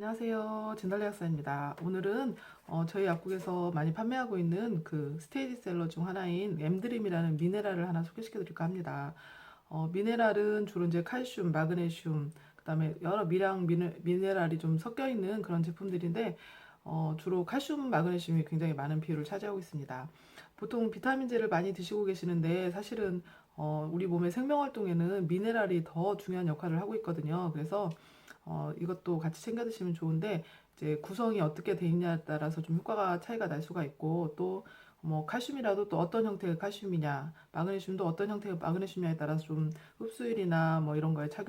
안녕하세요. 진달래 약사입니다. 오늘은 어, 저희 약국에서 많이 판매하고 있는 그 스테디셀러 중 하나인 엠드림이라는 미네랄을 하나 소개시켜 드릴까 합니다. 어, 미네랄은 주로 이제 칼슘, 마그네슘, 그 다음에 여러 미량 미네, 미네 랄이 좀 섞여 있는 그런 제품들인데 어, 주로 칼슘, 마그네슘이 굉장히 많은 비율을 차지하고 있습니다. 보통 비타민제를 많이 드시고 계시는데 사실은 어, 우리 몸의 생명 활동에는 미네랄이 더 중요한 역할을 하고 있거든요. 그래서 어, 이것도 같이 챙겨 드시면 좋은데 이제 구성이 어떻게 돼 있냐에 따라서 좀 효과가 차이가 날 수가 있고 또 뭐 칼슘이라도 또 어떤 형태의 칼슘이냐 마그네슘도 어떤 형태의 마그네슘이냐에 따라서 좀 흡수율이나 뭐 이런 거에 차이,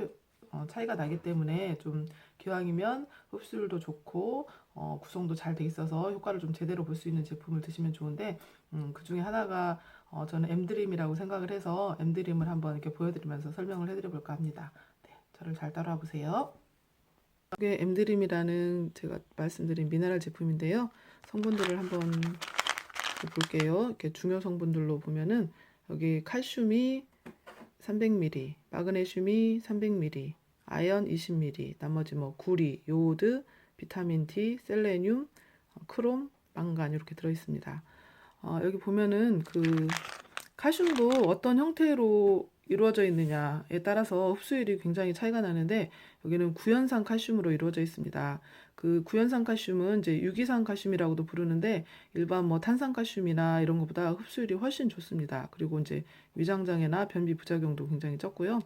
어, 차이가 나기 때문에 좀 기왕이면 흡수율도 좋고 어, 구성도 잘 돼 있어서 효과를 좀 제대로 볼 수 있는 제품을 드시면 좋은데 음, 그 중에 하나가 어, 저는 엠드림이라고 생각을 해서 엠드림을 한번 이렇게 보여드리면서 설명을 해드려 볼까 합니다. 네, 저를 잘 따라와 보세요. 이게 엠드림이라는 제가 말씀드린 미네랄 제품인데요. 성분들을 한번 볼게요. 이렇게 중요 성분들로 보면은 여기 칼슘이 300ml, 마그네슘이 300ml, 아연 20ml, 나머지 뭐 구리, 요오드, 비타민 D, 셀레늄, 어, 크롬, 망간 이렇게 들어 있습니다. 어, 여기 보면은 그 칼슘도 어떤 형태로 이루어져 있느냐에 따라서 흡수율이 굉장히 차이가 나는데 여기는 구연산 칼슘으로 이루어져 있습니다. 그 구연산 칼슘은 이제 유기산 칼슘이라고도 부르는데 일반 뭐 탄산 칼슘이나 이런 것보다 흡수율이 훨씬 좋습니다. 그리고 이제 위장 장애나 변비 부작용도 굉장히 적고요.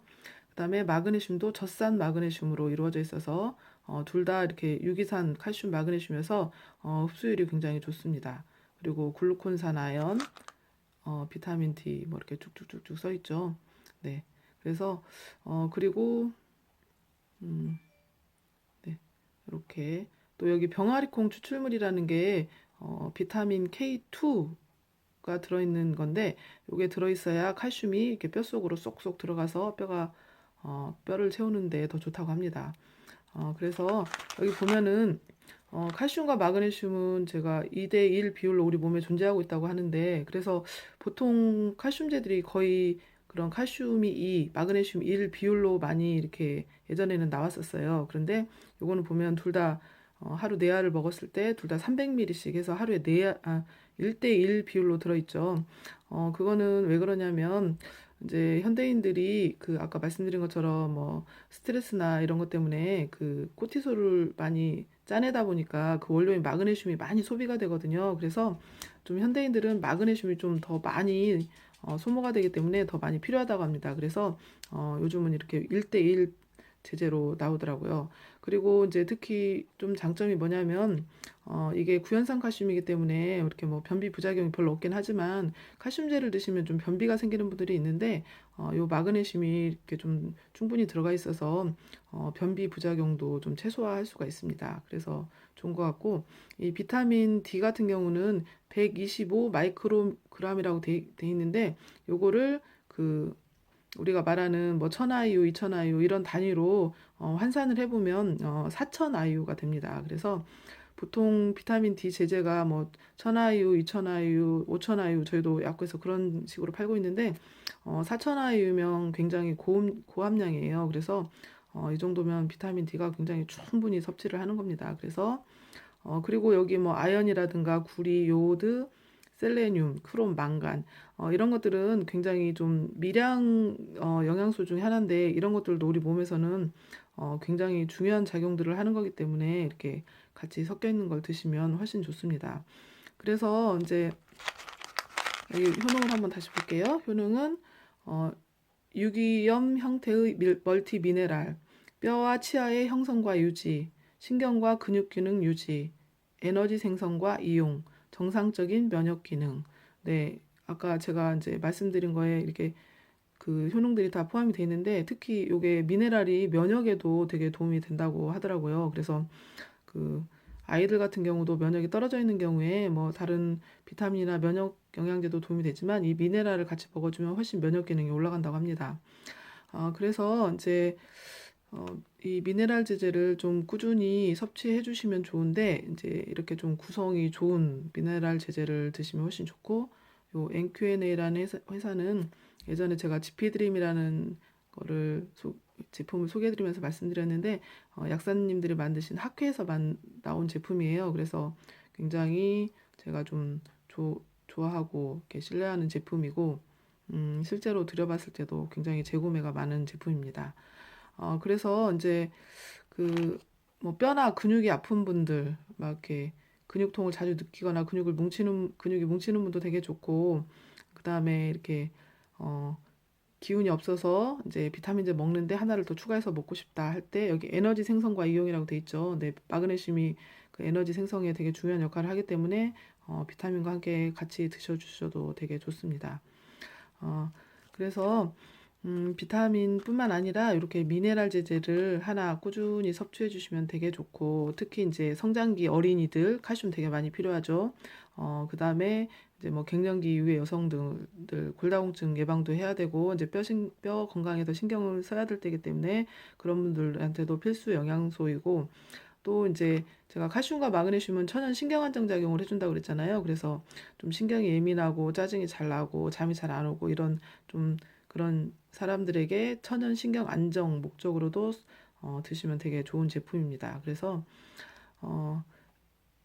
그다음에 마그네슘도 젖산 마그네슘으로 이루어져 있어서 어, 둘 다 이렇게 유기산 칼슘 마그네슘에서 어, 흡수율이 굉장히 좋습니다. 그리고 글루콘산 아연, 어, 비타민 D 뭐 이렇게 쭉쭉쭉쭉 써 있죠. 네. 그래서 어 그리고 음, 네. 이렇게 또 여기 병아리콩 추출물이라는 게 어, 비타민 K2 가 들어있는 건데 이게 들어있어야 칼슘이 이렇게 뼈 속으로 쏙쏙 들어가서 뼈가 어, 뼈를 채우는데 더 좋다고 합니다. 어, 그래서 여기 보면은 어, 칼슘과 마그네슘은 제가 2대1 비율로 우리 몸에 존재하고 있다고 하는데 그래서 보통 칼슘제들이 거의 그런 칼슘이 2, 마그네슘 1 비율로 많이 이렇게 예전에는 나왔었어요. 그런데 요거는 보면 둘다 어, 하루 네 알을 먹었을 때 둘 다 300ml씩 해서 하루에 네 알, 아, 1대1 비율로 들어있죠. 어, 그거는 왜 그러냐면 이제 현대인들이 그 아까 말씀드린 것처럼 뭐 스트레스나 이런 것 때문에 그 코티솔을 많이 짜내다 보니까 그 원료인 마그네슘이 많이 소비가 되거든요. 그래서 좀 현대인들은 마그네슘이 좀 더 많이 어, 소모가 되기 때문에 더 많이 필요하다고 합니다. 그래서 어, 요즘은 이렇게 1대1 제재로 나오더라고요. 그리고 이제 특히 좀 장점이 뭐냐면 어, 이게 구연산 칼슘이기 때문에 이렇게 뭐 변비 부작용이 별로 없긴 하지만 칼슘제를 드시면 좀 변비가 생기는 분들이 있는데 어, 요 마그네슘이 이렇게 좀 충분히 들어가 있어서 어, 변비 부작용도 좀 최소화할 수가 있습니다. 그래서 좋은 것 같고 이 비타민 D 같은 경우는 125 마이크로그램이라고 돼, 돼 있는데 요거를 그 우리가 말하는 뭐 1000IU, 2000IU 이런 단위로 어, 환산을 해보면 어, 4000IU가 됩니다. 그래서 보통 비타민 D 제제가 뭐 1000IU, 2000IU, 5000IU 저희도 약국에서 그런 식으로 팔고 있는데 어, 4000IU면 굉장히 고음, 고함량이에요. 그래서 어, 이 정도면 비타민 D가 굉장히 충분히 섭취를 하는 겁니다. 그래서 어, 그리고 여기 뭐 아연이라든가 구리, 요오드, 셀레늄, 크롬, 망간 어, 이런 것들은 굉장히 좀 미량 어, 영양소 중에 하나인데 이런 것들도 우리 몸에서는 어, 굉장히 중요한 작용들을 하는 거기 때문에 이렇게 같이 섞여 있는 걸 드시면 훨씬 좋습니다. 그래서 이제 여기 효능을 한번 다시 볼게요. 효능은 어, 유기염 형태의 밀, 멀티 미네랄, 뼈와 치아의 형성과 유지, 신경과 근육 기능 유지, 에너지 생성과 이용, 정상적인 면역 기능. 네, 아까 제가 이제 말씀드린 거에 이렇게 그 효능들이 다 포함이 돼 있는데 특히 요게 미네랄이 면역에도 되게 도움이 된다고 하더라고요. 그래서 그 아이들 같은 경우도 면역이 떨어져 있는 경우에 뭐 다른 비타민이나 면역 영양제도 도움이 되지만 이 미네랄을 같이 먹어주면 훨씬 면역 기능이 올라간다고 합니다. 어, 그래서 이제 어, 이 미네랄 제제를 좀 꾸준히 섭취해 주시면 좋은데 이제 이렇게 좀 구성이 좋은 미네랄 제제를 드시면 훨씬 좋고 요 NQ&A라는 회사, 회사는 예전에 제가 지피드림이라는 거를 소, 제품을 소개해드리면서 말씀드렸는데 어, 약사님들이 만드신 학회에서 만, 나온 제품이에요. 그래서 굉장히 제가 좀 조, 좋아하고 이렇게 신뢰하는 제품이고 음, 실제로 들여봤을 때도 굉장히 재구매가 많은 제품입니다. 어, 그래서 이제 그 뭐 뼈나 근육이 아픈 분들 막 이렇게 근육통을 자주 느끼거나 근육을 뭉치는 근육이 뭉치는 분도 되게 좋고 그다음에 이렇게 어 기운이 없어서 이제 비타민제 먹는데 하나를 더 추가해서 먹고 싶다 할 때 여기 에너지 생성과 이용이라고 돼 있죠. 네, 마그네슘이 그 에너지 생성에 되게 중요한 역할을 하기 때문에 어, 비타민과 함께 같이 드셔 주셔도 되게 좋습니다. 어, 그래서 음, 비타민뿐만 아니라 이렇게 미네랄 제제를 하나 꾸준히 섭취해 주시면 되게 좋고 특히 이제 성장기 어린이들 칼슘 되게 많이 필요하죠. 어, 그다음에 이제 뭐 갱년기 이후의 여성들 골다공증 예방도 해야 되고 이제 뼈, 신, 뼈 건강에 더 신경을 써야 될 때이기 때문에 그런 분들한테도 필수 영양소이고 또 이제 제가 칼슘과 마그네슘은 천연 신경안정 작용을 해준다고 그랬잖아요. 그래서 좀 신경이 예민하고 짜증이 잘 나고 잠이 잘 안 오고 이런 좀 그런 사람들에게 천연 신경 안정 목적으로도 어, 드시면 되게 좋은 제품입니다. 그래서 어,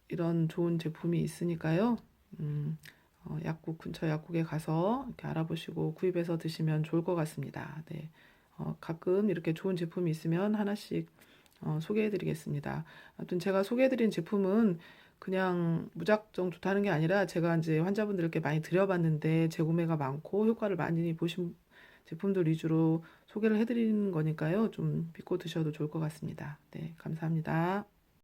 이런 좋은 제품이 있으니까요. 음, 어, 약국 근처 약국에 가서 이렇게 알아보시고 구입해서 드시면 좋을 것 같습니다. 네. 어, 가끔 이렇게 좋은 제품이 있으면 하나씩 어, 소개해드리겠습니다. 아무튼 제가 소개해드린 제품은 그냥 무작정 좋다는 게 아니라 제가 이제 환자분들께 많이 드려봤는데 재구매가 많고 효과를 많이 보신 제품들 위주로 소개를 해드리는 거니까요. 좀 믿고 드셔도 좋을 것 같습니다. 네, 감사합니다.